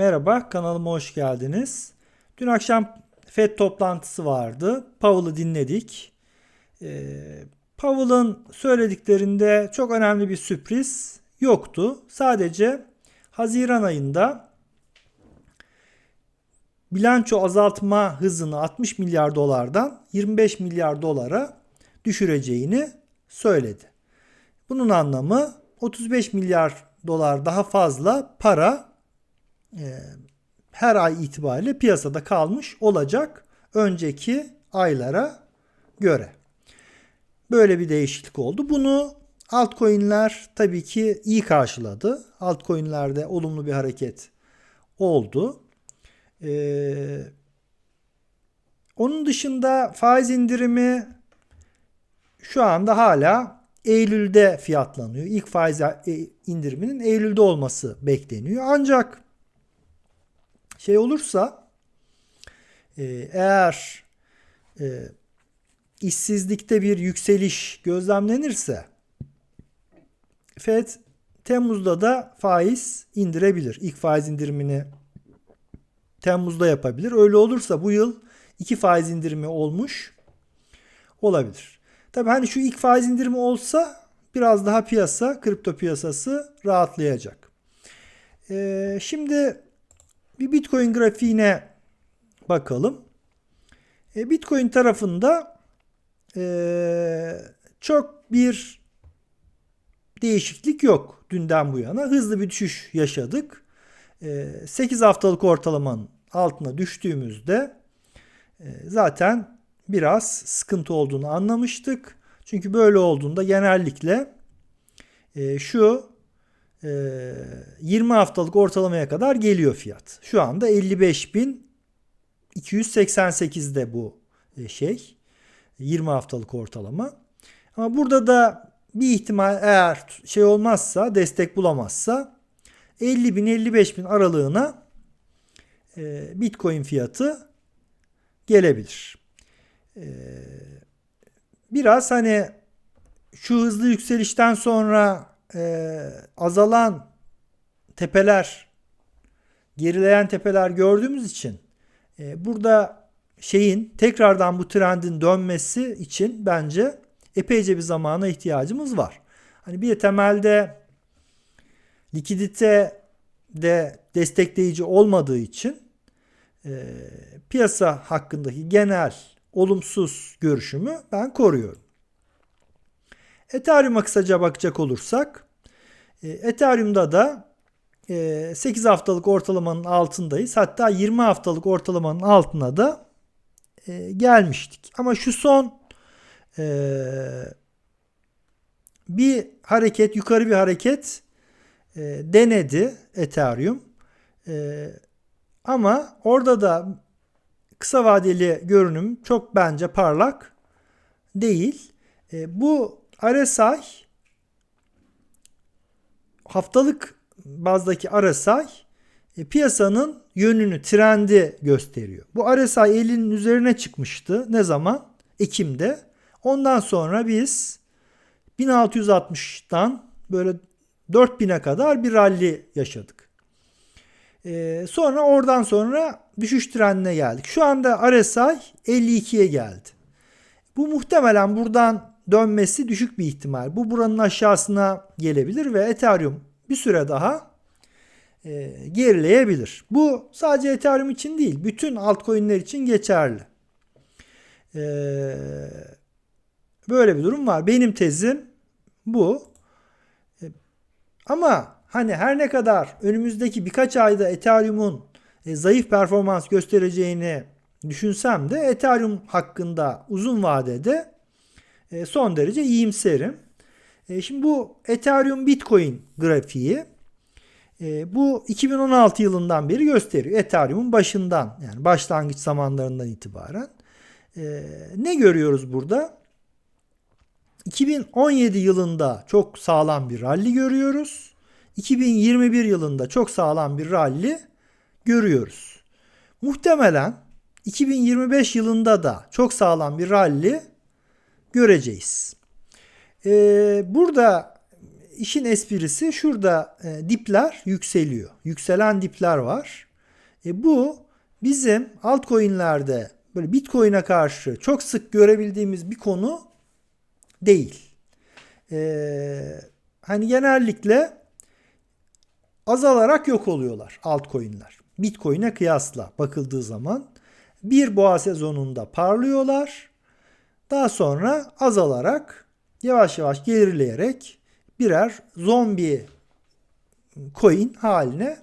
Merhaba, kanalıma hoş geldiniz. Dün akşam FED toplantısı vardı. Powell'ı dinledik. Ee, Powell'ın söylediklerinde çok önemli bir sürpriz yoktu. Sadece Haziran ayında bilanço azaltma hızını 60 milyar dolardan 25 milyar dolara düşüreceğini söyledi. Bunun anlamı 35 milyar dolar daha fazla para e, her ay itibariyle piyasada kalmış olacak önceki aylara göre. Böyle bir değişiklik oldu. Bunu altcoin'ler tabii ki iyi karşıladı. Altcoin'lerde olumlu bir hareket oldu. Ee, onun dışında faiz indirimi şu anda hala Eylül'de fiyatlanıyor. İlk faiz indiriminin Eylül'de olması bekleniyor. Ancak şey olursa e, eğer e, işsizlikte bir yükseliş gözlemlenirse FED Temmuz'da da faiz indirebilir. İlk faiz indirimini Temmuz'da yapabilir. Öyle olursa bu yıl iki faiz indirimi olmuş olabilir. Tabi hani şu ilk faiz indirimi olsa biraz daha piyasa, kripto piyasası rahatlayacak. Ee, şimdi bir Bitcoin grafiğine bakalım. E, Bitcoin tarafında e, çok bir değişiklik yok dünden bu yana. Hızlı bir düşüş yaşadık. E, 8 haftalık ortalamanın altına düştüğümüzde e, zaten biraz sıkıntı olduğunu anlamıştık. Çünkü böyle olduğunda genellikle e, şu 20 haftalık ortalamaya kadar geliyor fiyat. Şu anda 55.288'de bu şey. 20 haftalık ortalama. Ama burada da bir ihtimal eğer şey olmazsa destek bulamazsa 50 bin 55 bin aralığına Bitcoin fiyatı gelebilir. Biraz hani şu hızlı yükselişten sonra e, azalan tepeler, gerileyen tepeler gördüğümüz için e, burada şeyin tekrardan bu trendin dönmesi için bence epeyce bir zamana ihtiyacımız var. Hani bir temelde likidite de destekleyici olmadığı için e, piyasa hakkındaki genel olumsuz görüşümü ben koruyorum. Ethereum'a kısaca bakacak olursak e, Ethereum'da da 8 e, haftalık ortalamanın altındayız. Hatta 20 haftalık ortalamanın altına da e, gelmiştik. Ama şu son bir hareket, yukarı bir hareket denedi Ethereum. Ama orada da kısa vadeli görünüm çok bence parlak değil. Bu RSI haftalık bazdaki RSI e, piyasanın yönünü, trendi gösteriyor. Bu RSI 50'nin üzerine çıkmıştı. Ne zaman? Ekim'de. Ondan sonra biz 1660'tan böyle 4000'e kadar bir rally yaşadık. Ee, sonra oradan sonra düşüş trendine geldik. Şu anda RSI 52'ye geldi. Bu muhtemelen buradan dönmesi düşük bir ihtimal. Bu buranın aşağısına gelebilir ve Ethereum bir süre daha e, gerileyebilir. Bu sadece Ethereum için değil, bütün altcoin'ler için geçerli. E, böyle bir durum var. Benim tezim bu. E, ama hani her ne kadar önümüzdeki birkaç ayda Ethereum'un e, zayıf performans göstereceğini düşünsem de Ethereum hakkında uzun vadede son derece iyimserim. E, şimdi bu Ethereum Bitcoin grafiği e, bu 2016 yılından beri gösteriyor. Ethereum'un başından yani başlangıç zamanlarından itibaren. Ne görüyoruz burada? 2017 yılında çok sağlam bir rally görüyoruz. 2021 yılında çok sağlam bir rally görüyoruz. Muhtemelen 2025 yılında da çok sağlam bir rally göreceğiz. Ee, burada işin esprisi şurada e, dipler yükseliyor. Yükselen dipler var. E bu bizim altcoin'lerde böyle Bitcoin'e karşı çok sık görebildiğimiz bir konu değil. Ee, hani genellikle azalarak yok oluyorlar altcoin'ler. Bitcoin'e kıyasla bakıldığı zaman bir boğa sezonunda parlıyorlar. Daha sonra azalarak yavaş yavaş gerileyerek birer zombi coin haline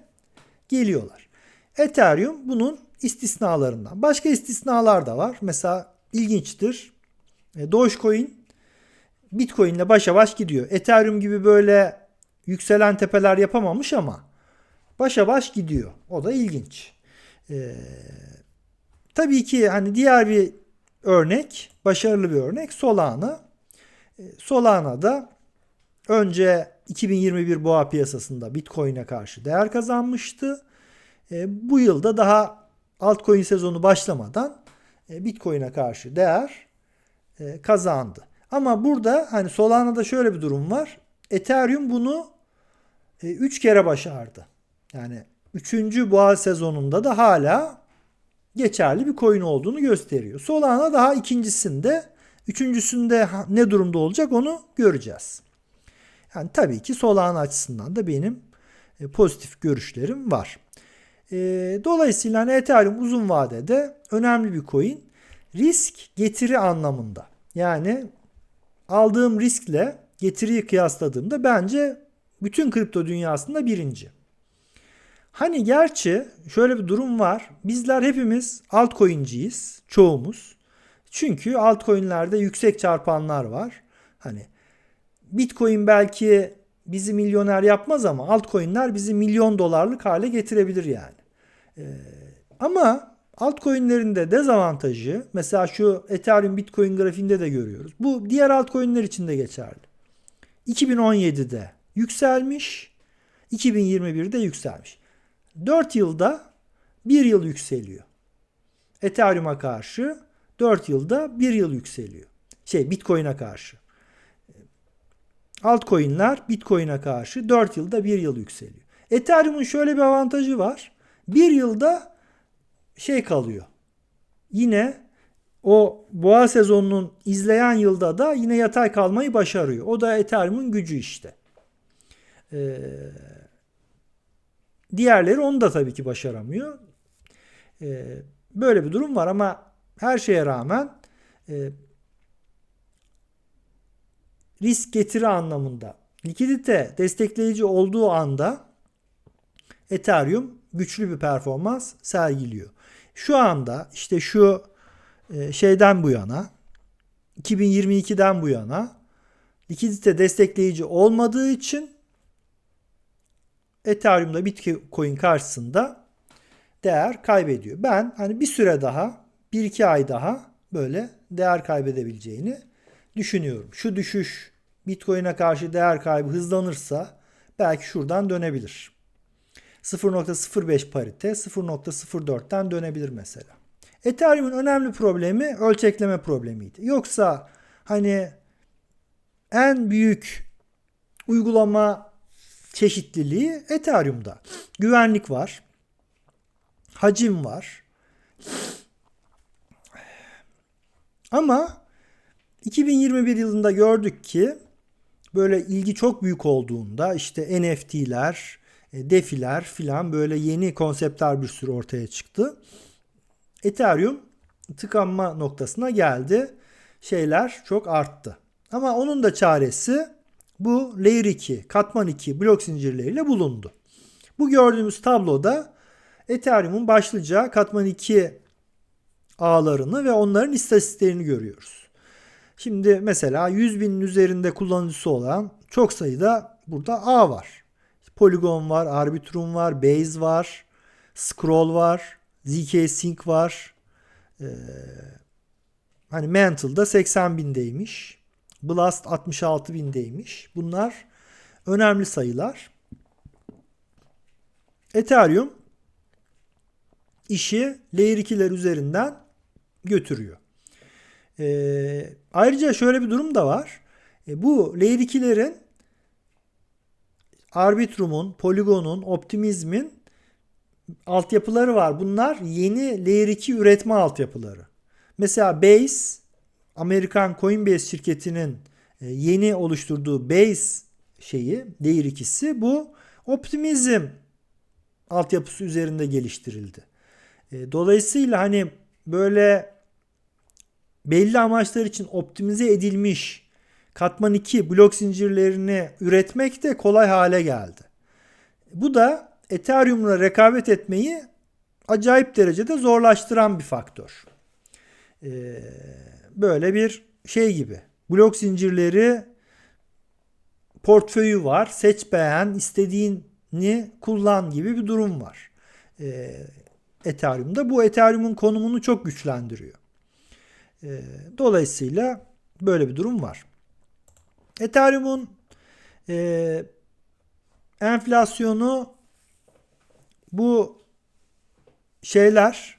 geliyorlar. Ethereum bunun istisnalarından. Başka istisnalar da var. Mesela ilginçtir. E, Dogecoin Bitcoin ile başa baş gidiyor. Ethereum gibi böyle yükselen tepeler yapamamış ama başa baş gidiyor. O da ilginç. Ee, tabii ki hani diğer bir örnek, başarılı bir örnek Solana. Ee, Solana da önce 2021 boğa piyasasında Bitcoin'e karşı değer kazanmıştı. Ee, bu yılda daha altcoin sezonu başlamadan e, Bitcoin'e karşı değer e, kazandı. Ama burada hani Solana'da şöyle bir durum var. Ethereum bunu 3 e, kere başardı. Yani 3. boğa sezonunda da hala geçerli bir coin olduğunu gösteriyor. Solana daha ikincisinde, üçüncüsünde ne durumda olacak onu göreceğiz. Yani tabii ki Solana açısından da benim e, pozitif görüşlerim var. E, dolayısıyla hani Ethereum uzun vadede önemli bir coin. Risk getiri anlamında. Yani aldığım riskle getiriyi kıyasladığımda bence bütün kripto dünyasında birinci. Hani gerçi şöyle bir durum var. Bizler hepimiz altcoin'ciyiz. Çoğumuz. Çünkü altcoin'lerde yüksek çarpanlar var. Hani Bitcoin belki bizi milyoner yapmaz ama altcoin'ler bizi milyon dolarlık hale getirebilir yani. Ee, ama altcoin'lerin de dezavantajı mesela şu Ethereum Bitcoin grafiğinde de görüyoruz. Bu diğer altcoin'ler için de geçerli. 2017'de yükselmiş, 2021'de yükselmiş. 4 yılda 1 yıl yükseliyor. Ethereum'a karşı 4 yılda 1 yıl yükseliyor. Şey Bitcoin'e karşı. Altcoin'ler Bitcoin'e karşı 4 yılda 1 yıl yükseliyor. Ethereum'un şöyle bir avantajı var. 1 yılda şey kalıyor. Yine o boğa sezonunun izleyen yılda da yine yatay kalmayı başarıyor. O da Ethereum'un gücü işte. Ee, diğerleri onu da tabii ki başaramıyor. Ee, böyle bir durum var ama her şeye rağmen e, risk getiri anlamında likidite destekleyici olduğu anda Ethereum güçlü bir performans sergiliyor. Şu anda işte şu e, şeyden bu yana 2022'den bu yana likidite destekleyici olmadığı için Ethereum'da Bitcoin karşısında değer kaybediyor. Ben hani bir süre daha, bir iki ay daha böyle değer kaybedebileceğini düşünüyorum. Şu düşüş Bitcoin'e karşı değer kaybı hızlanırsa belki şuradan dönebilir. 0.05 parite 0.04'ten dönebilir mesela. Ethereum'un önemli problemi ölçekleme problemiydi. Yoksa hani en büyük uygulama çeşitliliği Ethereum'da. Güvenlik var. Hacim var. Ama 2021 yılında gördük ki böyle ilgi çok büyük olduğunda işte NFT'ler, e, defiler filan böyle yeni konseptler bir sürü ortaya çıktı. Ethereum tıkanma noktasına geldi. Şeyler çok arttı. Ama onun da çaresi bu Layer 2, katman 2 blok zincirleriyle bulundu. Bu gördüğümüz tabloda Ethereum'un başlıca katman 2 ağlarını ve onların istatistiklerini görüyoruz. Şimdi mesela 100 binin üzerinde kullanıcısı olan çok sayıda burada ağ var. Polygon var, Arbitrum var, Base var, Scroll var, ZK Sync var. Ee, hani Mantle'da 80 bindeymiş. Blast 66 bindeymiş. Bunlar önemli sayılar. Ethereum işi Layer 2'ler üzerinden götürüyor. Ee, ayrıca şöyle bir durum da var. E, bu Layer 2'lerin Arbitrum'un, Polygon'un, Optimizm'in altyapıları var. Bunlar yeni Layer 2 üretme altyapıları. Mesela Base, Amerikan Coinbase şirketinin e, yeni oluşturduğu Base şeyi, Layer 2'si bu Optimizm altyapısı üzerinde geliştirildi. E, Dolayısıyla hani böyle belli amaçlar için optimize edilmiş katman 2 blok zincirlerini üretmek de kolay hale geldi. Bu da Ethereum'la rekabet etmeyi acayip derecede zorlaştıran bir faktör. Ee, böyle bir şey gibi. Blok zincirleri portföyü var. Seç beğen, istediğini kullan gibi bir durum var. Ee, Ethereum'da bu Ethereum'un konumunu çok güçlendiriyor. Ee, dolayısıyla böyle bir durum var. Ethereum'un e, enflasyonu bu şeyler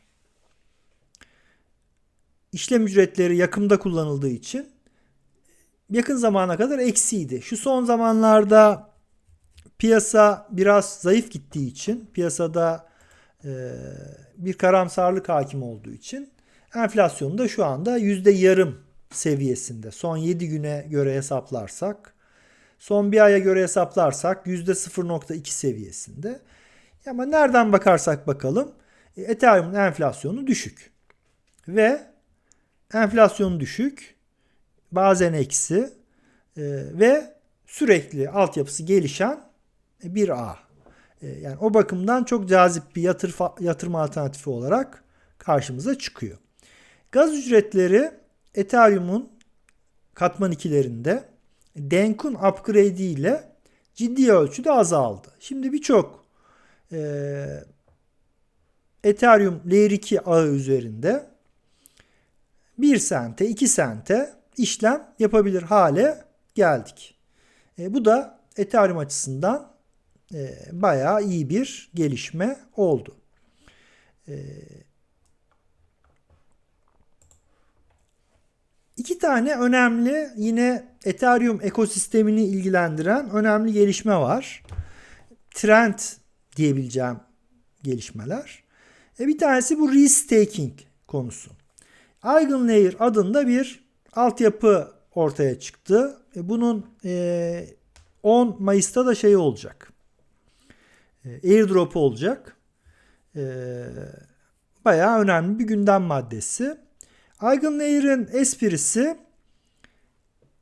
işlem ücretleri yakımda kullanıldığı için yakın zamana kadar eksiydi. Şu son zamanlarda piyasa biraz zayıf gittiği için piyasada e, bir karamsarlık hakim olduğu için enflasyonu da şu anda yüzde yarım seviyesinde. Son 7 güne göre hesaplarsak son bir aya göre hesaplarsak yüzde 0.2 seviyesinde. Ama nereden bakarsak bakalım e, Ethereum'un enflasyonu düşük. Ve enflasyonu düşük, bazen eksi e, ve sürekli altyapısı gelişen bir ağ. E, yani o bakımdan çok cazip bir yatır, yatırım alternatifi olarak karşımıza çıkıyor. Gaz ücretleri Ethereum'un katman ikilerinde Denk'un upgrade ile ciddi ölçüde azaldı. Şimdi birçok e, Ethereum Layer 2 ağı üzerinde 1 sente 2 sente işlem yapabilir hale geldik. E, bu da Ethereum açısından e, bayağı iyi bir gelişme oldu. E, İki tane önemli yine Ethereum ekosistemini ilgilendiren önemli gelişme var. Trend diyebileceğim gelişmeler. E bir tanesi bu restaking konusu. EigenLayer adında bir altyapı ortaya çıktı. E bunun e, 10 Mayıs'ta da şey olacak. E, airdrop olacak. E, bayağı önemli bir gündem maddesi. EigenLayer'ın esprisi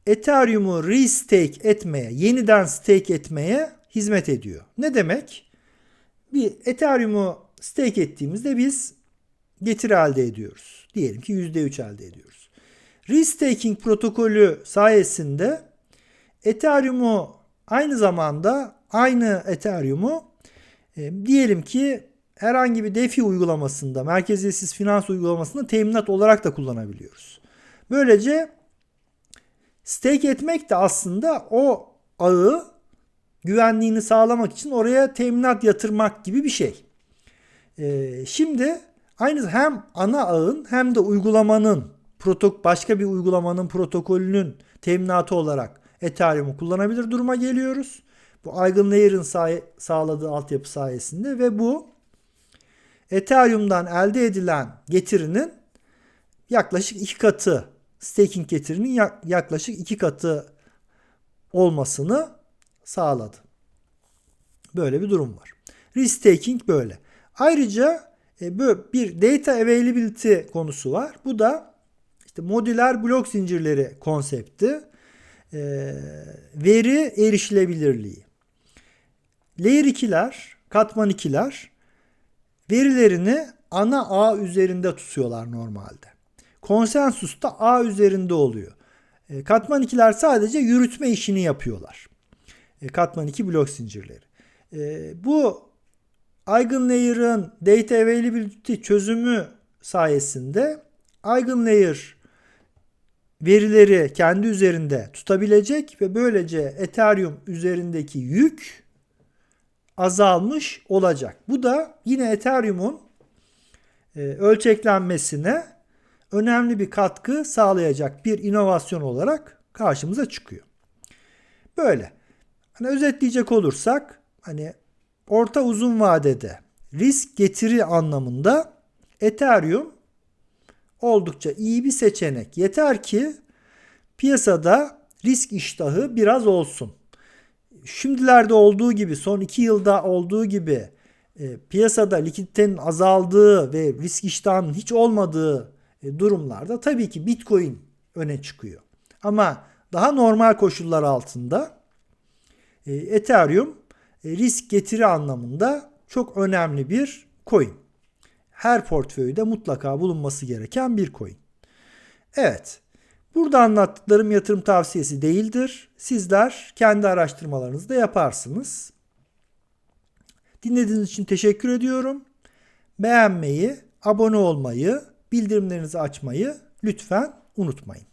Ethereum'u restake etmeye, yeniden stake etmeye hizmet ediyor. Ne demek? Bir Ethereum'u stake ettiğimizde biz getiri elde ediyoruz. Diyelim ki %3 elde ediyoruz. Restaking protokolü sayesinde Ethereum'u aynı zamanda aynı Ethereum'u e, diyelim ki herhangi bir DeFi uygulamasında, merkeziyetsiz finans uygulamasında teminat olarak da kullanabiliyoruz. Böylece stake etmek de aslında o ağı güvenliğini sağlamak için oraya teminat yatırmak gibi bir şey. Ee, şimdi aynı hem ana ağın hem de uygulamanın protok başka bir uygulamanın protokolünün teminatı olarak Ethereum'u kullanabilir duruma geliyoruz. Bu EigenLayer'ın say- sağladığı altyapı sayesinde ve bu Ethereum'dan elde edilen getirinin yaklaşık iki katı staking getirinin yaklaşık iki katı olmasını sağladı. Böyle bir durum var. Restaking böyle. Ayrıca bir data availability konusu var. Bu da işte modüler blok zincirleri konsepti. E, veri erişilebilirliği. Layer 2'ler, katman 2'ler verilerini ana ağ üzerinde tutuyorlar normalde. Konsensus da ağ üzerinde oluyor. E, katman 2'ler sadece yürütme işini yapıyorlar. E, katman 2 blok zincirleri. E, bu EigenLayer'ın Data Availability çözümü sayesinde EigenLayer verileri kendi üzerinde tutabilecek ve böylece Ethereum üzerindeki yük azalmış olacak. Bu da yine Ethereum'un e, ölçeklenmesine önemli bir katkı sağlayacak bir inovasyon olarak karşımıza çıkıyor. Böyle. Hani özetleyecek olursak hani orta uzun vadede risk getiri anlamında Ethereum oldukça iyi bir seçenek. Yeter ki piyasada risk iştahı biraz olsun. Şimdilerde olduğu gibi son 2 yılda olduğu gibi e, piyasada likiditenin azaldığı ve risk iştahının hiç olmadığı e, durumlarda tabii ki Bitcoin öne çıkıyor. Ama daha normal koşullar altında e, Ethereum risk getiri anlamında çok önemli bir coin. Her portföyde mutlaka bulunması gereken bir coin. Evet. Burada anlattıklarım yatırım tavsiyesi değildir. Sizler kendi araştırmalarınızı da yaparsınız. Dinlediğiniz için teşekkür ediyorum. Beğenmeyi, abone olmayı, bildirimlerinizi açmayı lütfen unutmayın.